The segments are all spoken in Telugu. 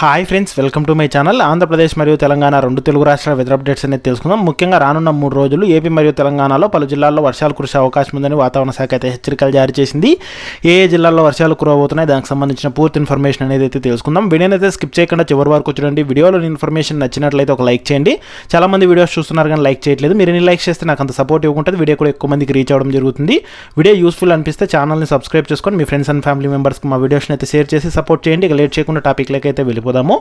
Hi friends welcome to my channel Andhra Pradesh మరియు తెలంగాణ రెండు తెలుగు రాష్ట్రాల వెదర్ అప్డేట్స్ అనేది తెలుసుకుందాం. ముఖ్యంగా రానున్న మూడు రోజులు ఏపీ మరియు తెలంగాణలో పలు జిల్లాల్లో వర్షాలు కురిసే అవకాశం ఉందని వాతావరణ శాఖ అయితే హెచ్చరికలు జారీ చేసింది. ఏ ఏ జిల్లాల్లో వర్షాలు కురవబోతున్నాయి దానికి సంబంధించిన పూర్తి ఇన్ఫర్మేషన్ అనేది అయితే తెలుసుకుందాం. వీడియోనైతే అయితే స్కిప్ చేయకుండా చివరి వరకు చూడండి. వీడియోలో ఇన్ఫర్మేషన్ నచ్చినట్లయితే ఒక లైక్ చేయండి. చాలా మంది వీడియోస్ చూస్తున్నారు కానీ లైక్ చేయట్లేదు. మీరు ఎన్ని లైక్ చేస్తే నాకు అంత సపోర్ట్ ఇవ్వకుంటుంది వీడియో కూడా ఎక్కువ మందికి రీచ్ అవ్వడం జరుగుతుంది. వీడియో యూస్ఫుల్ అనిపిస్తే ఛానల్ని సబ్స్క్రైబ్ చేసుకొని మీ ఫ్రెండ్స్ అండ్ ఫ్యామిలీ మెంబర్స్కి మా వీడియోస్ని అయితే షేర్ చేసి సపోర్ట్ చేయండి. ఇక లేట్ చేయకుండా టాపిక్లకైతే అయితే వెళ్ళిపోదాము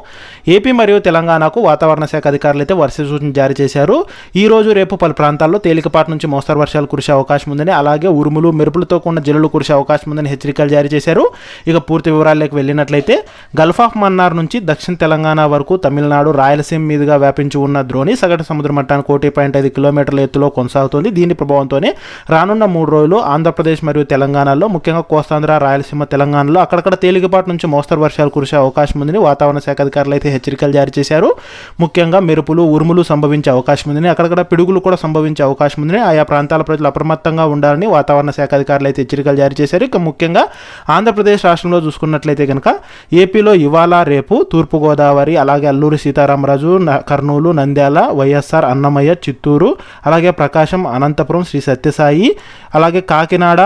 ఏపీ మరియు తెలంగాణకు వాతావరణ శాఖ అధికారులు అయితే వర్ష సూచన జారీ చేశారు. ఈ రోజు రేపు పలు ప్రాంతాల్లో తేలికపాటి నుంచి మోస్తరు వర్షాలు కురిసే అవకాశం ఉందని అలాగే ఉరుములు మెరుపులతో కూడిన జల్లులు కురిసే అవకాశం ఉందని హెచ్చరికలు జారీ చేశారు. ఇక పూర్తి వివరాల్లోకి వెళ్ళినట్లయితే గల్ఫ్ ఆఫ్ మన్నార్ నుంచి దక్షిణ తెలంగాణ వరకు తమిళనాడు రాయలసీమ మీదుగా వ్యాపించి ఉన్న ద్రోణి సగటు సముద్ర మట్టానికి కోటి పాయింట్ ఐదు కిలోమీటర్ల ఎత్తులో కొనసాగుతుంది. దీని ప్రభావంతోనే రానున్న మూడు రోజులు ఆంధ్రప్రదేశ్ మరియు తెలంగాణలో ముఖ్యంగా కోస్తాంధ్ర రాయలసీమ తెలంగాణలో అక్కడక్కడ తేలికపాటి నుంచి మోస్తరు వర్షాలు కురిసే అవకాశం ఉందని వాతావరణ శాఖ అధికారులు అయితే హెచ్చరికలు జారీ చేశారు. ముఖ్యంగా మెరుపులు ఉరుములు సంభవించే అవకాశం ఉందని అక్కడక్కడ పిడుగులు కూడా సంభవించే అవకాశం ఉందని ఆయా ప్రాంతాల ప్రజలు అప్రమత్తంగా ఉండాలని వాతావరణ శాఖ అధికారులు అయితే హెచ్చరికలు జారీ చేశారు. ఇక ముఖ్యంగా ఆంధ్రప్రదేశ్ రాష్ట్రంలో చూసుకున్నట్లయితే కనుక ఏపీలో ఇవాళ రేపు తూర్పుగోదావరి అలాగే అల్లూరి సీతారామరాజు కర్నూలు నంద్యాల వైఎస్ఆర్ అన్నమయ్య చిత్తూరు అలాగే ప్రకాశం అనంతపురం శ్రీ సత్యసాయి అలాగే కాకినాడ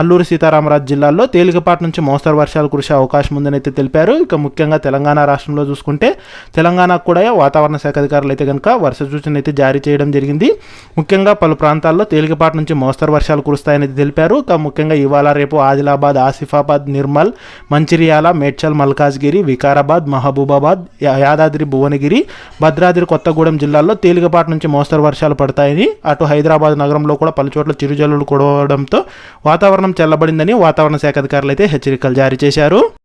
అల్లూరి సీతారామరాజు జిల్లాల్లో తేలికపాటి నుంచి మోస్తరు వర్షాలు కురిసే అవకాశం ఉందని అయితే తెలిపారు. ఇక ముఖ్యంగా తెలంగాణ రాష్ట్రంలో చూసుకుంటే తెలంగాణకు కూడా వాతావరణ శాఖ అధికారులు అయితే కనుక వర్ష సూచన అయితే జారీ చేయడం జరిగింది. ముఖ్యంగా పలు ప్రాంతాల్లో తేలికపాటి నుంచి మోస్తరు వర్షాలు కురుస్తాయని తెలిపారు. ముఖ్యంగా ఇవాళ రేపు ఆదిలాబాద్ ఆసిఫాబాద్ నిర్మల్ మంచిర్యాల మేడ్చల్ మల్కాజ్గిరి వికారాబాద్ మహబూబాబాద్ యాదాద్రి భువనగిరి భద్రాద్రి కొత్తగూడెం జిల్లాల్లో తేలికపాటి నుంచి మోస్తరు వర్షాలు పడతాయని అటు హైదరాబాద్ నగరంలో కూడా పలు చోట్ల చిరుజల్లులు కురవడంతో వాతావరణం చల్లబడిందని వాతావరణ శాఖ అధికారులు అయితే హెచ్చరికలు జారీ చేశారు.